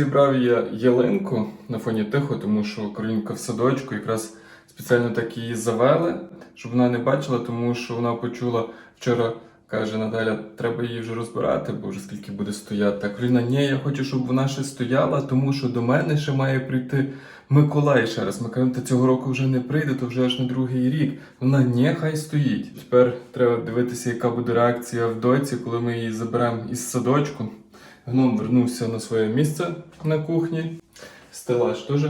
Розібрав я ялинку на фоні тихо, тому що Каролінка в садочку якраз спеціально так її завели, щоб вона не бачила, тому що вона почула вчора. Каже Наталя, треба її вже розбирати, бо вже скільки буде стояти. А ні, я хочу, щоб вона ще стояла, тому що до мене ще має прийти Миколай ще раз. Ми кажемо, та цього року вже не прийде, то вже аж на другий рік. Вона ні, хай стоїть. Тепер треба дивитися, яка буде реакція в доці, коли ми її заберемо із садочку. Гном вернувся на своє місце на кухні. Стелаж теж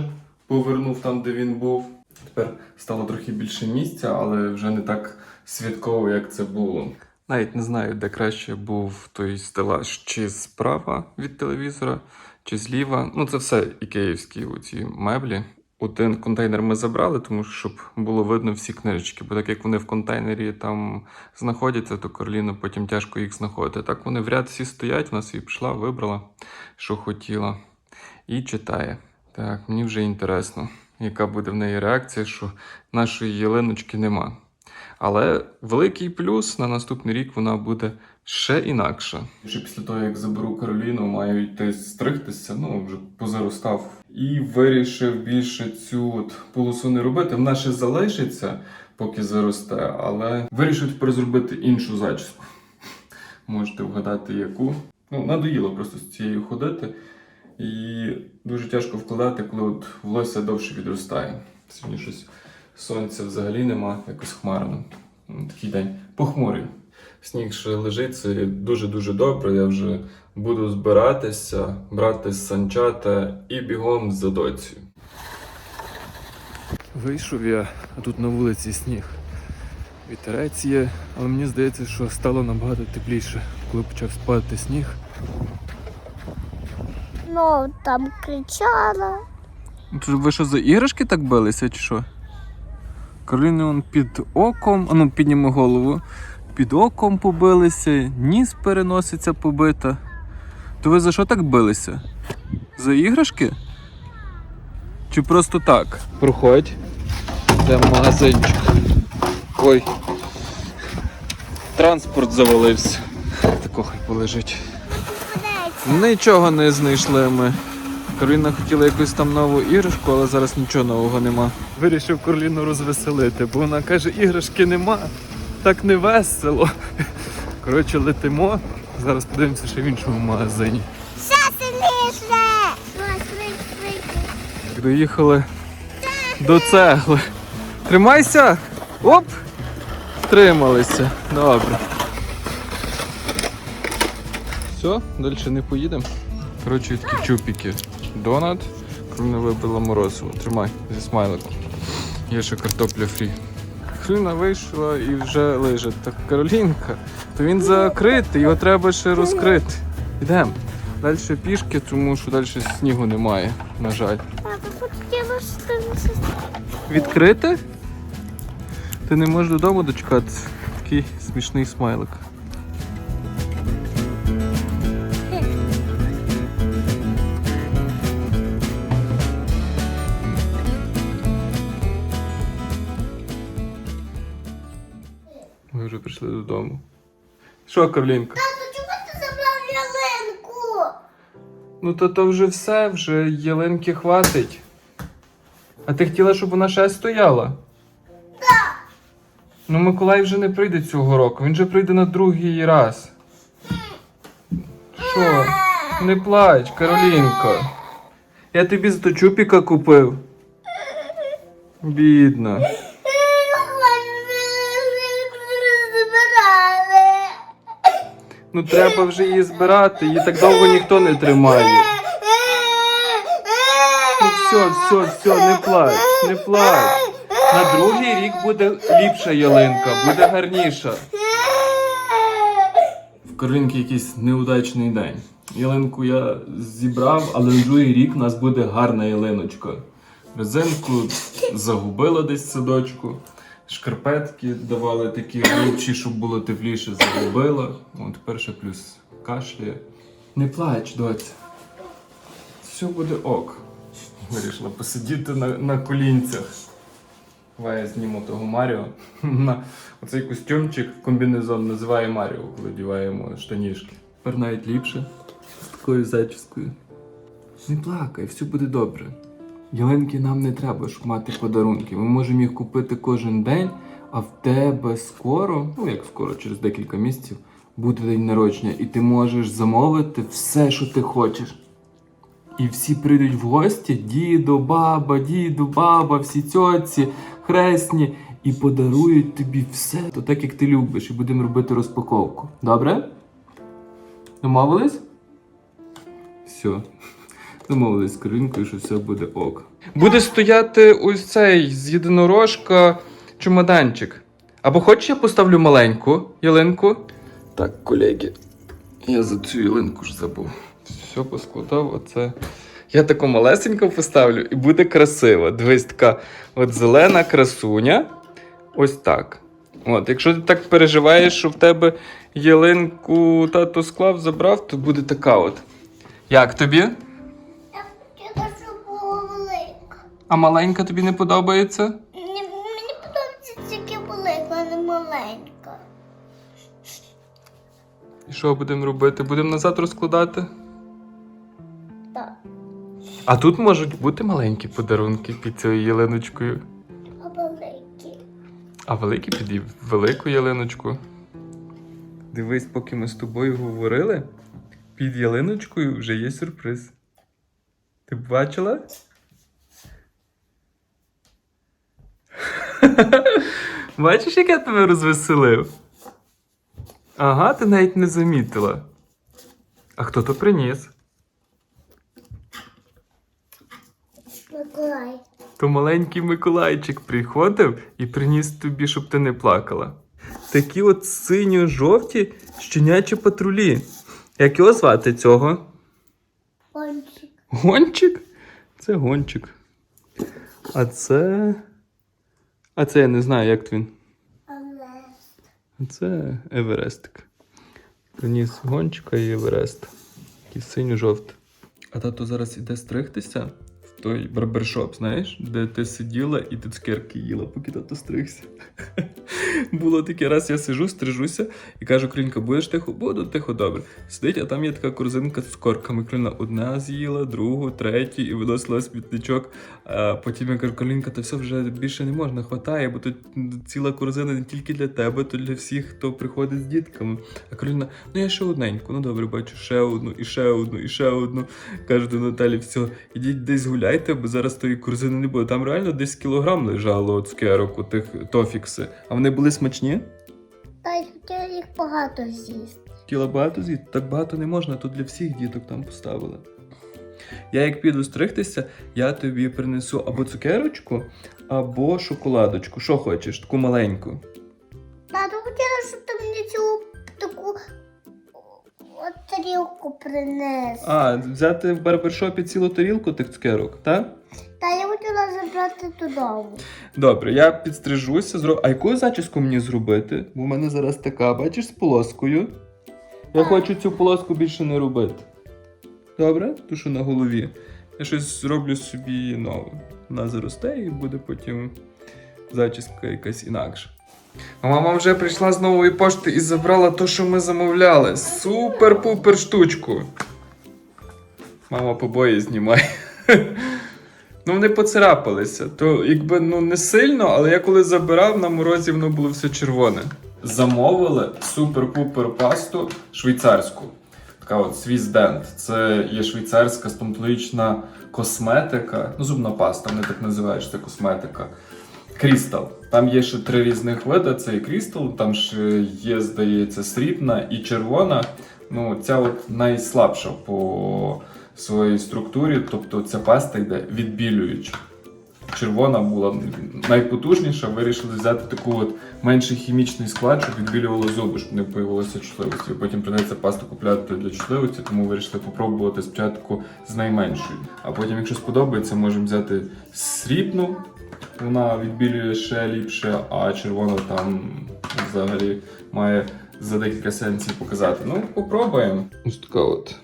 повернув там, де він був. Тепер стало трохи більше місця, але вже не так святково, як це було. Навіть не знаю, де краще був той стелаж, чи справа від телевізора, чи зліва. Ну, це все ікеївські оці меблі. Один контейнер ми забрали, тому що щоб було видно всі книжечки, бо так як вони в контейнері там знаходяться, то Кароліну потім тяжко їх знаходити. Так вони в ряд всі стоять, вона собі пішла, вибрала, що хотіла, і читає. Так, мені вже інтересно, яка буде в неї реакція, що нашої ялиночки нема. Але великий плюс на наступний рік вона буде ще інакша. Ще після того, як заберу Кароліну, маю йти стригтися, ну вже позаростав. І вирішив більше цю от полосу не робити. Вона ще залишиться, поки заросте, але вирішив тепер зробити іншу зачіску. Можете вгадати, яку. Ну, надоїло просто з цією ходити. І дуже тяжко вкладати, коли от волосся довше відростає. Сьогодні щось сонця взагалі нема, якось хмарно. Такий день похмурий. Сніг ще лежить, це дуже-дуже добре. Я вже буду збиратися, брати санчата і бігом за доцею. Вийшов я, а тут на вулиці сніг. Вітерець є, але мені здається, що стало набагато тепліше, коли почав спадати сніг. Ну, там кричала. Ви що за іграшки так билися, чи що? Кароліна он під оком, а ну підніми голову. Під оком побилися, ніс переноситься побита. То ви за що так билися? За іграшки? Чи просто так? Проходь. Йдемо в магазинчик. Ой. Транспорт завалився. Тако хай полежить. Нічого не знайшли ми. Кароліна хотіла якусь там нову іграшку, але зараз нічого нового нема. Вирішив Кароліну розвеселити, бо вона каже, іграшки нема, так не весело. Коротше, летимо. Зараз подивимося ще в іншому магазині. Ще сильніше! Доїхали до цегли. Тримайся! Оп! Трималися. Добре. Все, далі не поїдемо. Коротше, такі чупіки. Донат. Крина вибила морозиво. Тримай зі смайликом. Є ще картопля фрі. Крина вийшла і вже лежить. Так Каролінка, то він закритий, його треба ще розкрити. Йдемо. Далі пішки, тому що далі снігу немає, на жаль. Відкрити? Ти не можеш додому дочекатися. Такий смішний смайлик. Що, Карлінка? Тато, чому ти забрав ялинку? Ну то то вже все, вже ялинки хватить. А ти хотіла, щоб вона ще стояла? Так. Ну Миколай вже не прийде цього року, він же прийде на другий раз. Що? Не плач, Каролінко. Я тобі зато чупіка купив. Бідна. Ну треба вже її збирати, її так довго ніхто не тримає. Ну все, все, все, не плач, не плач. На другий рік буде ліпша ялинка, буде гарніша. В Каролінки якийсь неудачний день. Ялинку я зібрав, але на другий рік у нас буде гарна ялиночка. Резинку загубила десь садочку. Шкарпетки давали такі глибші, щоб було тепліше, загубила. О, тепер ще плюс кашляє. Не плач, доця. Все буде ок. Вирішила посидіти на, на колінцях. Давай я зніму того Маріо. Оцей костюмчик комбінезон називає Маріо, коли діваємо штанішки. Тепер навіть ліпше з такою зачіскою. Не плакай, все буде добре. Ялинки нам не треба, щоб мати подарунки. Ми можемо їх купити кожен день, а в тебе скоро, ну як скоро, через декілька місяців, буде день народження, і ти можеш замовити все, що ти хочеш. І всі прийдуть в гості, діду, баба, діду, баба, всі цьоці, хресні, і подарують тобі все, то так як ти любиш, і будемо робити розпаковку. Добре? Домовились? Все. Домовились з Каринкою, що все буде ок. Буде стояти ось цей з єдинорожка чемоданчик. Або хочеш я поставлю маленьку ялинку? Так, колеги, я за цю ялинку ж забув. Все поскладав, оце. Я таку малесеньку поставлю і буде красиво. Дивись, така от зелена красуня. Ось так. От, якщо ти так переживаєш, що в тебе ялинку тато склав, забрав, то буде така от. Як тобі? А маленька тобі не подобається? Мені, мені подобається тільки велика, а не маленька. І що будемо робити? Будемо назад розкладати? Так. А тут можуть бути маленькі подарунки під цією ялиночкою. А великі. А великі під велику ялиночку. Дивись, поки ми з тобою говорили, під ялиночкою вже є сюрприз. Ти бачила? Бачиш, як я тебе розвеселив? Ага, ти навіть не замітила. А хто то приніс? Миколай. То маленький Миколайчик приходив і приніс тобі, щоб ти не плакала. Такі от синьо-жовті щенячі патрулі. Як його звати цього? Пончик. Гончик? Це гончик. А це. А це я не знаю, як він. Еверест. Це Еверестик. Приніс гончика і Еверест. Такий синьо-жовтий. А тато зараз іде стригтися в той барбершоп, знаєш, де ти сиділа і ти цукерки їла, поки тато стригся. Було таке раз, я сижу, стрижуся і кажу, Кринька, будеш тихо? Буду тихо, добре. Сидить, а там є така корзинка з цукорками. Крина одна з'їла, другу, третю і виносила смітничок. А потім я кажу, Колінка, та все вже більше не можна, хватає, бо тут ціла корзина не тільки для тебе, то для всіх, хто приходить з дітками. А Кароліна, ну я ще одненьку, ну добре, бачу, ще одну, і ще одну, і ще одну. Кажу до Наталі, все, ідіть десь гуляйте, бо зараз тої корзини не буде. Там реально десь кілограм лежало цукерок, у тих тофікси. А вони були смачні? Та й хотіла їх багато з'їсти. Хотіла багато з'їсти? Так багато не можна, тут для всіх діток там поставили. Я як піду стригтися, я тобі принесу або цукерочку, або шоколадочку. Що хочеш, таку маленьку. Тату хотіла, щоб ти мені цю таку от тарілку принес. А, взяти в барбершопі цілу тарілку тих цукерок, так? Я додому. Добре, я підстрижуся, зроб... А яку зачіску мені зробити? Бо в мене зараз така, бачиш, з полоскою. Я хочу цю полоску більше не робити. Добре? Ту, що на голові. Я щось зроблю собі нове. Вона заросте і буде потім зачіска якась інакша. А мама вже прийшла з нової пошти і забрала те, що ми замовляли. Супер-пупер штучку. Мама побої знімає. Ну, вони поцарапалися. То якби ну не сильно, але я коли забирав, на морозі воно було все червоне. Замовили супер-пупер пасту швейцарську. Така от Swiss Це є швейцарська стоматологічна косметика. Ну, зубна паста, вони так називають, це косметика. Крістал. Там є ще три різних види. Це і крістал, там ще є, здається, срібна і червона. Ну, ця от найслабша по своїй структурі, тобто ця паста йде відбілююча. Червона була найпотужніша, вирішили взяти таку от менший хімічний склад, щоб відбілювало зуби, щоб не появилося чутливості. Потім придеться пасту купляти для чутливості, тому вирішили попробувати спочатку з найменшою. А потім, якщо сподобається, можемо взяти срібну, вона відбілює ще ліпше, а червона там взагалі має за декілька сенсів показати. Ну, попробуємо. Ось така от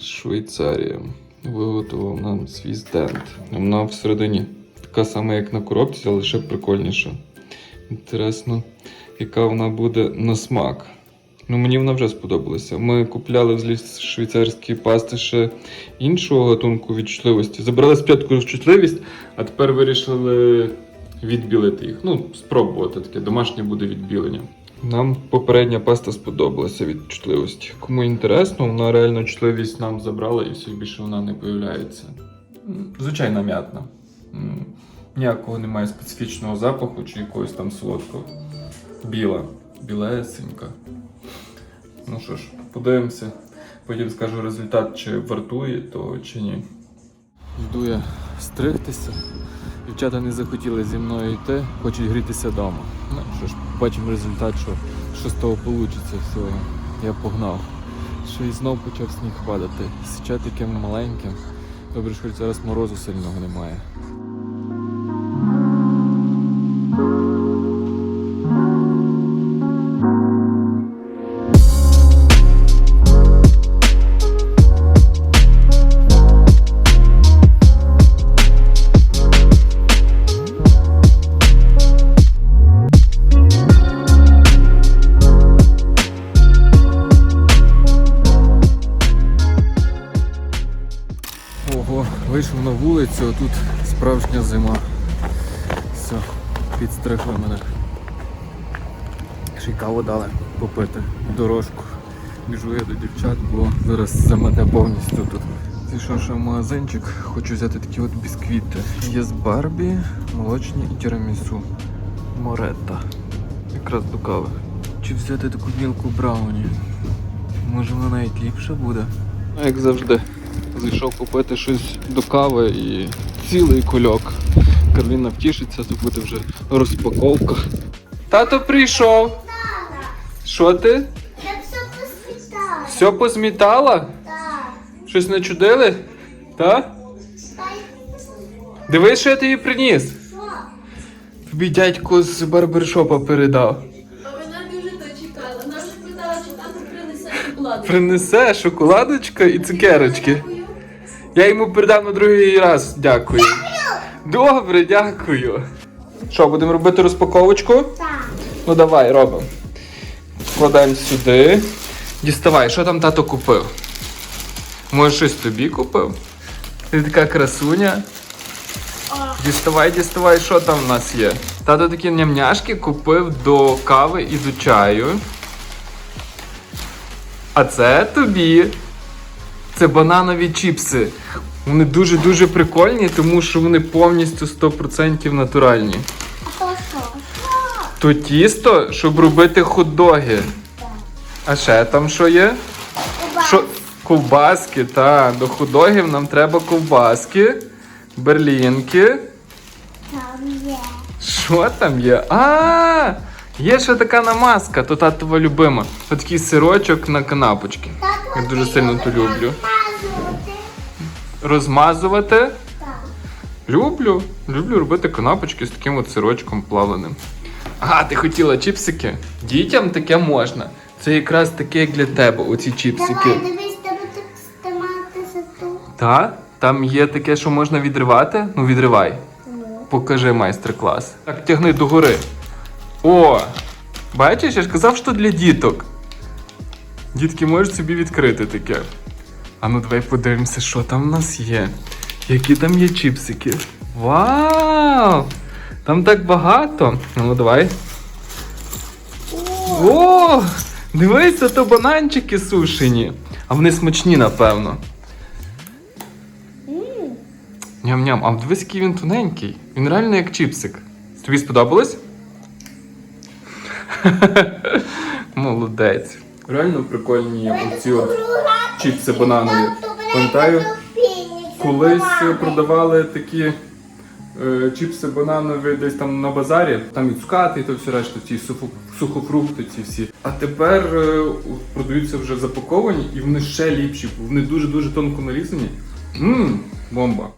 Швейцарія. Виготовив нам свій стенд. Вона всередині така сама, як на коробці, але ще прикольніша. Інтересно, яка вона буде на смак. Ну, мені вона вже сподобалася. Ми купляли взагалі з швейцарської пасти ще іншого гатунку від чутливості. Забрали спочатку чутливість, а тепер вирішили відбілити їх. Ну, спробувати таке домашнє буде відбілення. Нам попередня паста сподобалася від чутливості. Кому інтересно, вона реально чутливість нам забрала і все більше вона не появляється. М, Звичайна м'ятна. Ніякого немає специфічного запаху чи якогось там солодкого. Біла, білесенька. Ну що ж, подивимося. Потім скажу результат, чи вартує то чи ні. Йду я стригтися. Дівчата не захотіли зі мною йти, хочуть грітися вдома. Ну що ж, бачимо результат, що, що з того вийде всього. Я погнав. Що і знов почав сніг падати. Січа таким маленьким. Добре, що зараз морозу сильного немає. На вулицю, а тут справжня зима. Все, підстригли мене. Ще й каву дали попити дорожку. Біжу я до дівчат, бо зараз замете повністю тут. Зайшов ще в магазинчик, хочу взяти такі от бісквіти. Є з Барбі, молочні і тірамісу. Моретта. Якраз до кави. Чи взяти таку мілку брауні? Може вона навіть ліпша буде? Як завжди. Зайшов купити щось до кави і цілий кульок. Карліна втішиться, то буде вже розпаковка. Тато прийшов. Що ти? Я все посвітаю. Все позмітала? Так. Щось начудили? Та? Дивись, що я тобі приніс. Що? Тобі дядько з барбершопа передав. Принесе шоколадочка і цукерочки. Я йому передав на другий раз. Дякую. Добре, дякую. Що, будемо робити розпаковочку? Так. Ну давай, робимо. Вкладаємо сюди. Діставай, що там тато купив? Може, щось тобі купив? Ти така красуня. Діставай, діставай, що там в нас є. Тато такі нямняшки купив до кави і до чаю. А це тобі. Це бананові чіпси. Вони дуже-дуже прикольні, тому що вони повністю 100% натуральні. А то що? То тісто, щоб робити хот-доги. А ще там що є? Що? Ковбаски, так. До хот-догів нам треба ковбаски, берлінки. Там є. Що там є? А, є ще така намазка, то татова любима. Отакий сирочок на канапочки. Я дуже сильно то люблю. Мазувати. Розмазувати. Так. Люблю. Люблю робити канапочки з таким от сирочком плавленим. А, ти хотіла чіпсики? Дітям таке можна. Це якраз таке, як для тебе, оці чіпсики. Давай, дивись, тебе так стиматися тут. Та? Там є таке, що можна відривати? Ну, відривай. Ну. Покажи майстер-клас. Так, тягни догори. О! Бачиш, я ж казав, що для діток. Дітки можуть собі відкрити таке. А ну давай подивимося, що там в нас є. Які там є чіпсики. Вау! Там так багато. Ну давай. О! Дивися, то бананчики сушені. А вони смачні, напевно. Ням-ням, а дивись, який він тоненький. Він реально як чіпсик. Тобі сподобалось? Молодець. Реально прикольні оці от чіпси бананові. Пам'ятаю, колись продавали такі е, чіпси бананові десь там на базарі, там і цукати, і то все решта, ці сухофрукти ці всі. А тепер е, продаються вже запаковані і вони ще ліпші, вони дуже-дуже тонко нарізані. Мм, бомба.